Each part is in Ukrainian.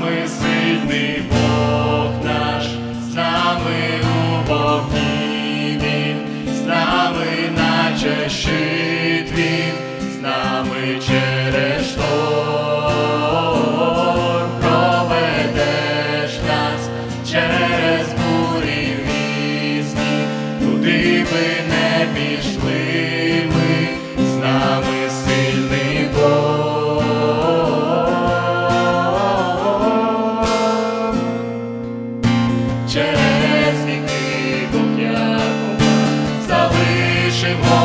нами сильний Бог наш, з нами у вогні Він, з нами наче щит він, з нами через шторм проведеш нас через. my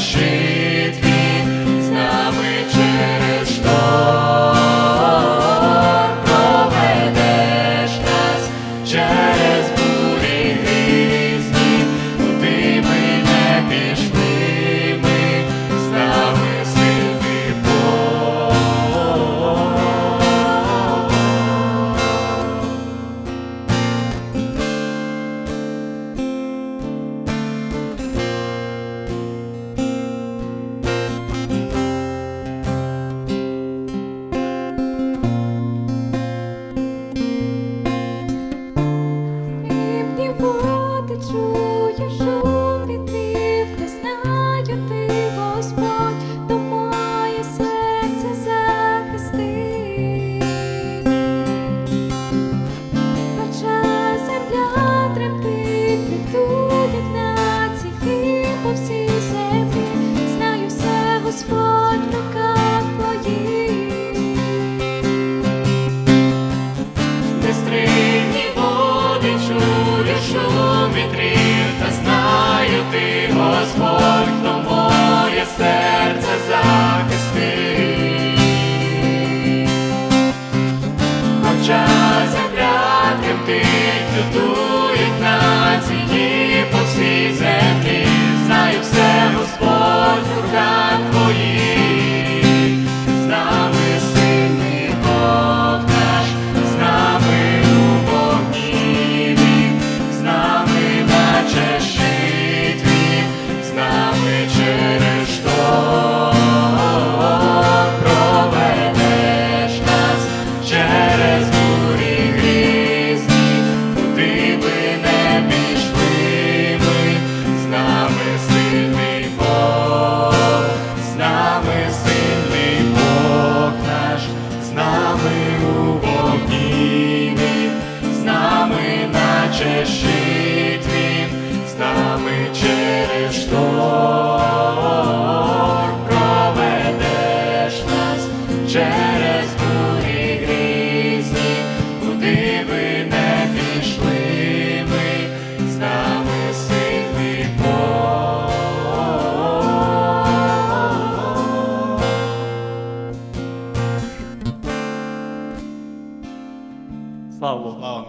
She. тільки шум вітрів. штор проведеш нас через бурі грізні, куди би не пішли ми, з нами сильний Бог. Слава Богу!